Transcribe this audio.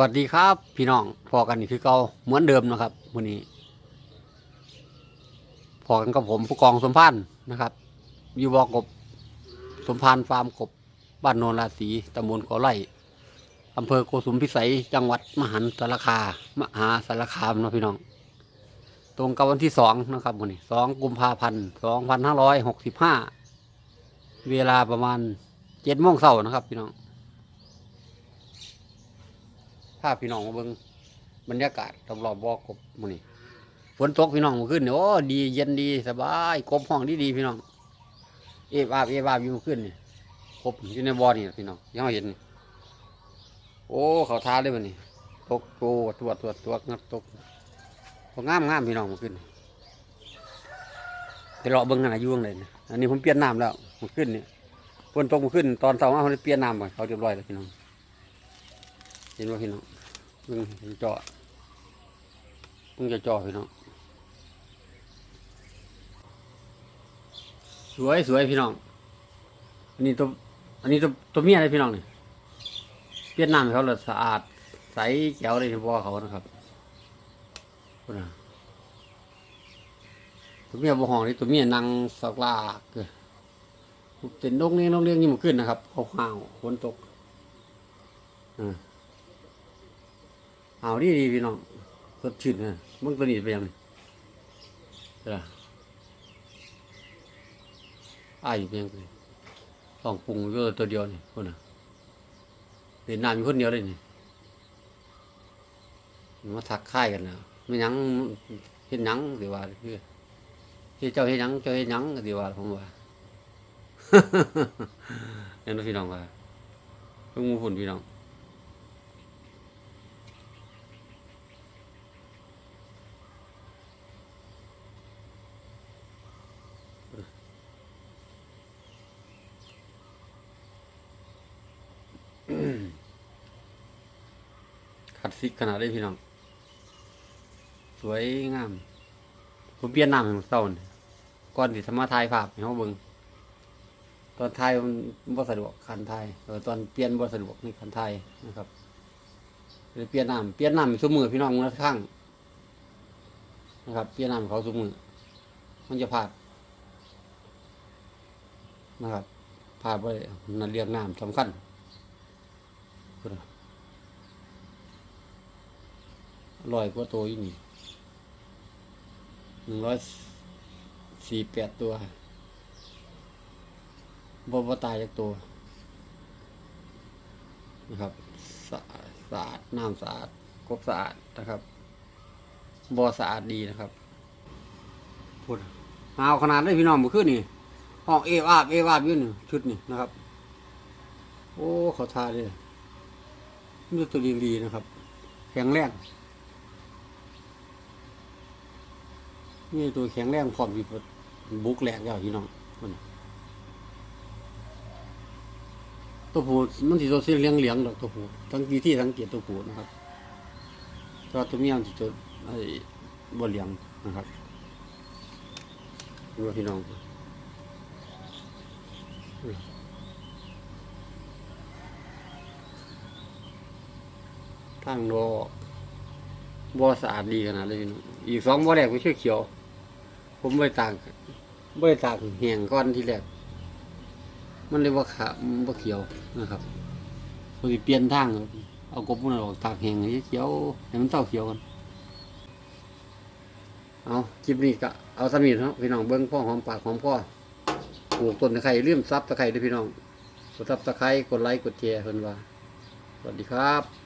วัสดีครับ พี่น้องพอกันนี่คือเก่าเหมือนเดิมนะครับวันนี้พอกันกับผมผู้กองสมพันธ์นะครับ อยู่บอกกบสมพันธ์ฟาร์มกบบ้านโนนราศีตำบลกอไร่อำเภอโกสุมพิสัยจังหวัดมหันสารคามหาสารคามนะพี่น้อง ตรงกับวันที่สองนะครับวันนี้สองกุมภาพันธ์สองพันห้าร้อยหกสิบห้าเวลาประมาณเจ็ดโมงเช้านะครับ พี่น้อง พาพี่น้องมาเบิ่งบรรยากาศรอบบ่อกบมื้อนี้ฝนตกพี่น้องเมื่อคืนนี่โอ้ดีเย็นดีสบายกบห้องดีดีพี่น้อง เอฟอาบเอฟอาบอยู่เมื่อคืนนี่กบอยู่ในบ่อนี่พี่น้องยังเห็นนี่โอ้เขาท้าเลยมันนี่ตกโตตัวตัวตัวงับตกตกงามงามพี่น้องมื่อคืนไปรอเบิ่งกันนะอยู่ข้างในะอันนี้ผมเปลี่ยนน้ำแล้วมื่อคืนนี่ยฝนตกมื่อคืนตอนเช้ามาเขาเปลี่ยนน้ำไปเขาเรียบร้อยแล้วพี่น้องเห็นว่าพี่น้อง พิ่งเห็นจอเพิ่งจะจอพี่น้องสวยสวยพี่น้อง อันนี้ตัวอันนี้ตัวตัวเมียเลยพี่น้องนี่เวียดนามเขาเลยสะอาดใสแจ๋วเลยที่พ่อเขานะครับพุ่นะตัวเมียบ่ห้องนี่ตัวเมียนั่งสักลากเลยเต็นนกเลี้ยงนกเลี้ยงนี่มันขึ้นนะครับเขาห้าวฝนตกอ่า เอาดีดีพี่น้องสดชื่นนะมึงตัวนี้ไปยังนี่เด้ออ้ายอยู่เพียงเลยต้องปรุงอยู่ตัวเดียวนี่คนน่ะเห็นน้ำอยู่คนเดียวเลยนี่มาทักค่ายกันแล้วไม่ยังเห็นยังดีว่าคือเฮ็ดเจ้าเฮ็ดหยังเจ้าเฮ็ดหยังดีว่าผมว่าเห็นไหมพี่น้องว่าเพิ่งมูฝุ่นพี่น้อง ขัดซิกขนาดได้พี่น้อง สวยงาม ผมเปลี่ยนน้ำของเศร้าก่อนที่สมาถ่ายภาพให้เขาเบิงตอนถ่ายมันบ่สะดวกคันถ่ายเออตอนเปลี่ยนบ่สะดวกในคันถ่ายนะครับเลยเปลี่ยนน้ำเปลี่ยนน้ำซุมือพี่น้องมือละข้างนะครับ เปลี่ยนน้ำเขาซุมือมันจะพลาดนะครับพลาดไปนั่นเรียงน้ำสำคัญ พูดอร้อยกว่าตัวอยู่นี่หนึ่งร้อยสี่แปดตัวบ่บ่ตายจากตัวนะครับสะอาดสะอาดน้ำสะอาดกบสะอาดนะครับบ่อสะอาดดีนะครับพูดหาขนาดได้พี่น้องมื่อคืนนี่ห้องเอวาบเอวาบอยู่นี่ชุดนี่นะครับ โอ้เขาทาเลย นี่ตัวดีดีนะครับ แข็งแรงนี่ตัวแข็งแรงพร้อมที่บุกแหลกแล้วพี่น้องมันตัวผู้มันสิตัวสีเหลืองเหลืองดอกตัวผู้ทั้งที่ที่สังเกตตัวผู้นะครับแตัวตัวเมียมันสิตัวไอ้บนเหลืองนะครับดูว่าพี่น้อง ทางโลกบ่สะอาดดีขนาดเลยอีกสองบ่แรกไม่ใช่เขียว ผมไม่ต่างไม่ต่างแหงก้อนที่แรก มันเลยว่าขามันบ่เขียวนะครับพอดีเปลี่ยนทางเอากบมันออกตากแห่งให้เขียวให้มันเต้าเขียวกันเอาคลิปนี้ก็เอาสมีเนาะพี่น้องเบิ้งพ่อหอมปากหอมคอปลูกต้นตะไคร้เลืมซับตะไคร้ด้วยพี่น้องกดซับตะไคร้กดไลค์กดแชร์เพิ่นว่า สวัสดีครับ